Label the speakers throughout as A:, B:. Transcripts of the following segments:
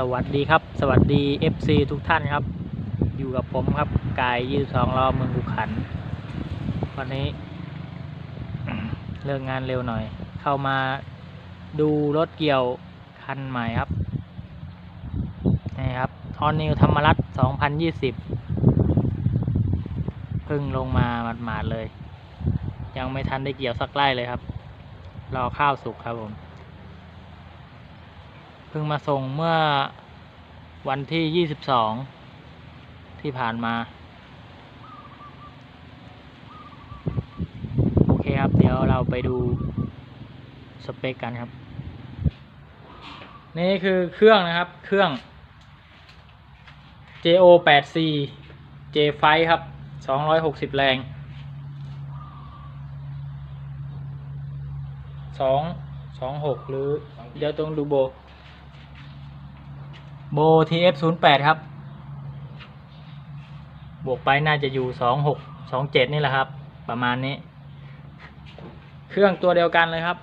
A: สวัสดีครับ สวัสดี FC ทุกท่านครับ อยู่กับผมครับ กายยืดสองล้อเมืองกุขัน วันนี้ เลิกงานเร็วหน่อย เข้ามาดูรถเกี่ยวคันใหม่ครับ นี่ครับออนนิวธรรมรัตน์2020 เพิ่งลงมาหมาดๆเลย ยังไม่ทันได้เกี่ยวสักไล่เลยครับ รอข้าวสุกครับผม พิ่งมาส่งเมื่อวันที่ 22 ที่ผ่านมา โอเคครับ เดี๋ยวเราไปดูสเปคกันครับ นี่คือเครื่องนะครับ เครื่อง JO 8 C J ไฟครับ 260 แรงสองสองหกหรือ เดี๋ยวต้องดูโบ โบ TF08 ครับ บวกไปน่าจะอยู่ 26 27 นี่แหละครับ ประมาณนี้ เครื่องตัวเดียวกันเลยครับ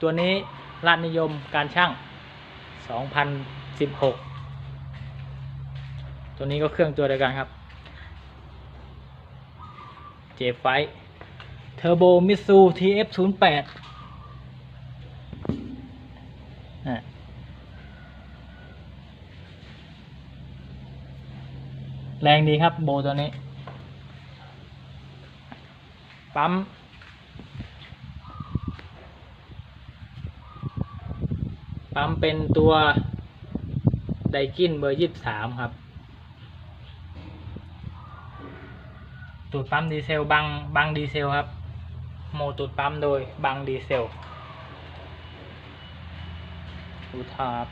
A: ตัวนี้ราชนิยมการช่าง 2016 ตัวนี้ก็เครื่องตัวเดียวกันครับ เจไฟเทอร์โบมิสู TF08 แรงดีครับโบตัวนี้ ปั๊ม ปั๊มเป็นตัวไดกินเบอร์ยี่สิบสามครับ ตูดปั๊มดีเซลบังบังดีเซลครับ โมตูดปั๊มโดยบังดีเซลดูทาบ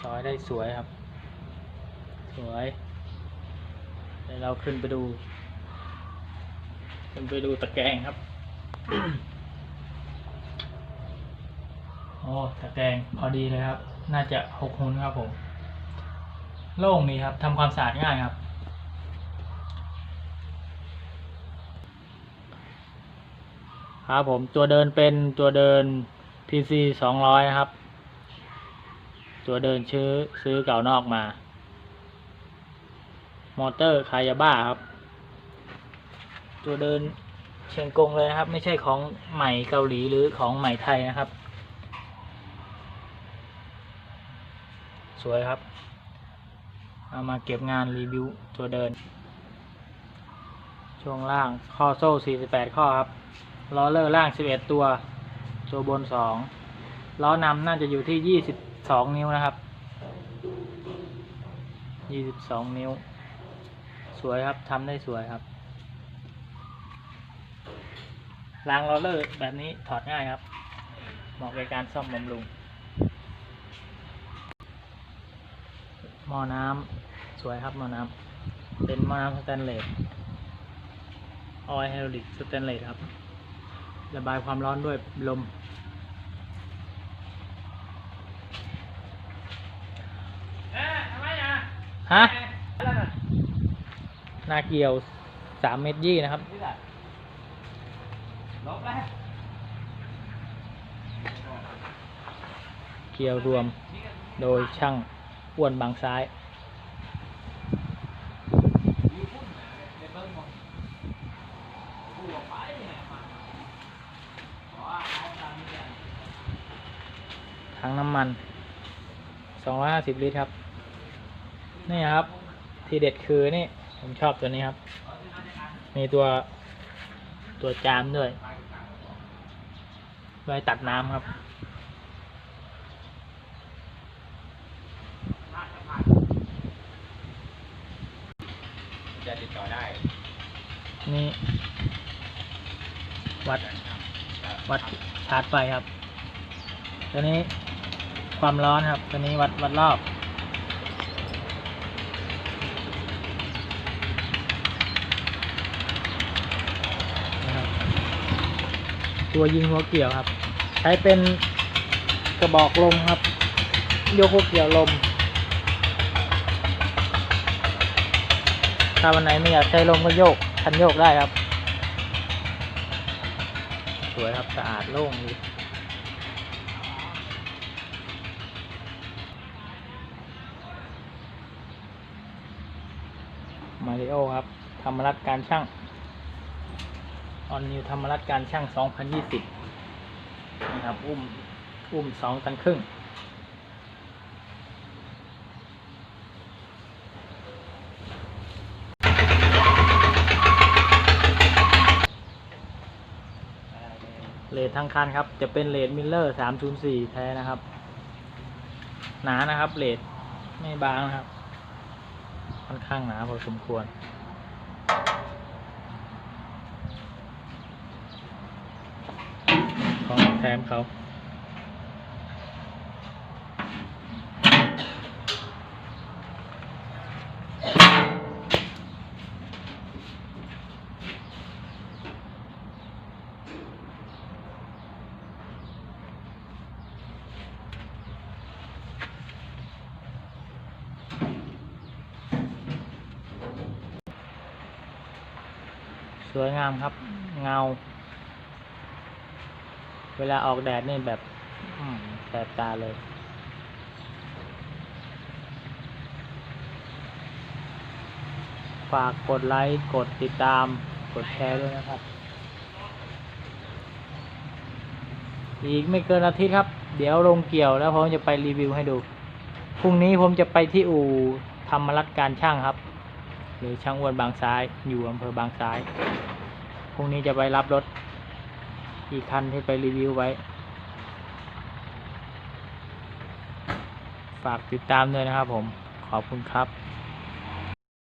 A: ซอยได้สวยครับ สวย ดี๋ยวเราขึ้นไปดู ขึ้นไปดูตะแกรงครับโอ้ตะแกรงพอดีเลยครับ น่าจะหกหุนครับผม โล่งดีครับทำความสะอาดง่ายครับ ครับผมตัวเดินเป็นตัวเดิน PC สองร้อยครับ ตัวเดินซื้อซื้อเก่านอกมา มอเตอร์คายาบ้าครับ ตัวเดินเชียงกงเลยนะครับ ไม่ใช่ของใหม่เกาหลีหรือของใหม่ไทยนะครับ สวยครับ เอามาเก็บงานรีวิวตัวเดิน ช่วงล่างข้อโซ่ 48 ข้อครับล้อเลอร์ล่าง 11 ตัว ตัวบน 2ล้อนำน่าจะอยู่ที่ 22 นิ้วนะครับ 22 นิ้ว สวยครับทำได้สวยครับรางลอเลอร์แบบนี้ถอดง่ายครับเหมาะกับการซ่อมบำรุงหม้อน้ำสวยครับหม้อน้ำเป็นหม้อน้ำสแตนเลสออยไฮดรอลิกสแตนเลสครับ ระบายความร้อนด้วยลม ฮะ นาเกี่ยวสามเมตรยี่นะครับเกี่ยวรวมโดยช่างอ้วนบางซ้ายถังน้ำมัน 250 ลิตรครับ นี่ครับ ที่เด็ดคือนี่ ผมชอบตัวนี้ครับ มีตัวตัวจามด้วย ไว้ตัดน้ำครับ
B: จะติดต่อได้
A: นี่ วัด วัดชาร์จไฟครับ ตัวนี้ความร้อนครับ ตัวนี้วัดวัดรอบนะครับ ตัวยิงหัวเกี่ยวครับ ใช้เป็นกระบอกลมครับ โยกหัวเกี่ยวลม ถ้าวันไหนไม่อยากใช้ลมก็โยกคันโยกได้ครับ สวยครับสะอาดโล่งดีมาริโอครับทำรักการช่าง ออนนิวธรรมรัตการช่าง 2020นี่ครับ อุ้ม อุ้มสองตันครึ่ง เลททั้งคันครับ จะเป็นเลทมิลเลอร์ 304 แท้นะครับ หนานะครับเลทไม่บางนะครับ ค่อนข้างหนาพอสมควร ของ แถมเขาสวยงามครับ เงา เวลาออกแดดนี่แบบแสบตาเลย ฝากกดไลค์ กดติดตาม กดแชร์ด้วยนะครับ อีกไม่เกินอาทิตย์ครับ เดี๋ยวลงเกี่ยวแล้วผมจะไปรีวิวให้ดู พรุ่งนี้ผมจะไปที่อู่ธรรมรัตน์การช่างครับ หรือช่างอ้วนบางซ้าย อยู่อำเภอบางซ้าย พรุ่งนี้จะไปรับรถ กคันที่ไปรีวิวไว้ ฝากติดตามด้วยนะครับผม ขอบคุณครับ